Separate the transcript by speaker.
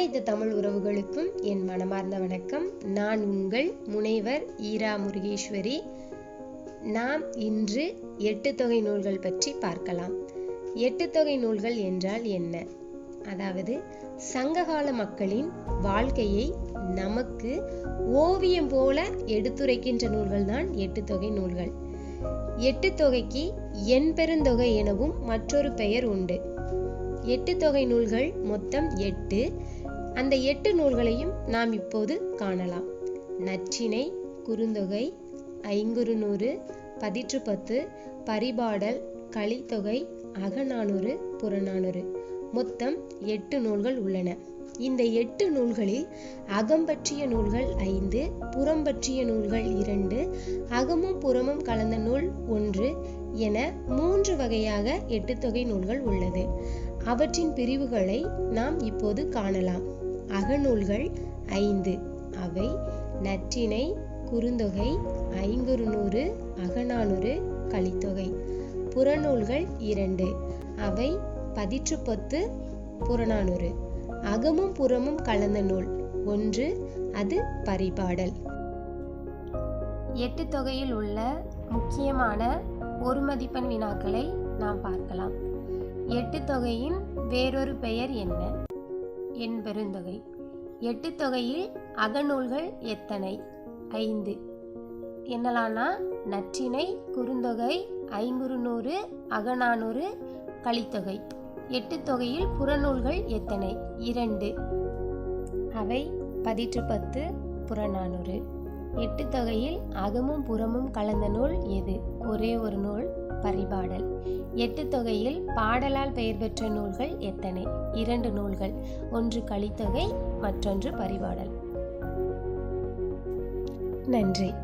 Speaker 1: அனைத்து தமிழ் உறவுகளுக்கும் என் மனமார்ந்த வணக்கம். நான் உங்கள் முனைவர் ஈரா முருகேஸ்வரி. நாம் இன்று எட்டு தொகை நூல்கள் பற்றி பார்க்கலாம். எட்டு தொகை நூல்கள் என்றால் என்ன? அதாவது சங்ககால மக்களின் வாழ்க்கையை நமக்கு ஓவியம் போல எடுத்துரைக்கின்ற நூல்கள் தான் எட்டு தொகை நூல்கள். எட்டு தொகைக்கு எண் பெருந்தொகை எனவும் மற்றொரு பெயர் உண்டு. எட்டு தொகை நூல்கள் மொத்தம் எட்டு. அந்த எட்டு நூல்களையும் நாம் இப்போது காணலாம். நச்சினை குறுந்தொகை ஐங்குறுநூறு பதிற்றுப்பத்து பரிபாடல் கலித்தொகை அகநானூறு புறநானூறு. மொத்தம் எட்டு நூல்கள் உள்ளன. இந்த எட்டு நூல்களில் அகம் பற்றிய நூல்கள் ஐந்து புறம் பற்றிய நூல்கள் இரண்டு அகமும் புறமும் கலந்த நூல் ஒன்று என மூன்று வகையாக எட்டு தொகை நூல்கள் உள்ளது. அவற்றின் பிரிவுகளை நாம் இப்போது காணலாம். அகநூல்கள் ஐந்து. அவை நற்றிணை குறுந்தொகை ஐங்குறுநூறு அகநானூறு கலித்தொகை. புறநூல்கள் இரண்டு. அவை பதிற்றுப்பத்து புறநானூறு. அகமும் புறமும் கலந்த நூல். ஒன்று அது பரிபாடல். எட்டு தொகையில் உள்ள முக்கியமான ஒரு மதிப்பெண் வினாக்களை நாம் பார்க்கலாம். எட்டு தொகையின் வேறொரு பெயர் என்ன? என் பெருந்தொகை. எட்டு தொகையில் அகநூல்கள் எத்தனை? ஐந்து. என்னலானா? நற்றினை குறுந்தொகை ஐங்குறுநூறு அகநானூறு கலித்தொகை எட்டு தொகையில் புறநூல்கள் எத்தனை? இரண்டு. அவை பதிற்று பத்து புறநானூறு. எட்டு தொகையில் அகமும் புறமும் கலந்த நூல் எது? ஒரே ஒரு நூல் பரிபாடல். எட்டு தொகையில் பாடலால் பெயர் பெற்ற நூல்கள் எத்தனை? இரண்டு நூல்கள். ஒன்று கலித்தொகை மற்றொன்று பரிபாடல். நன்றி.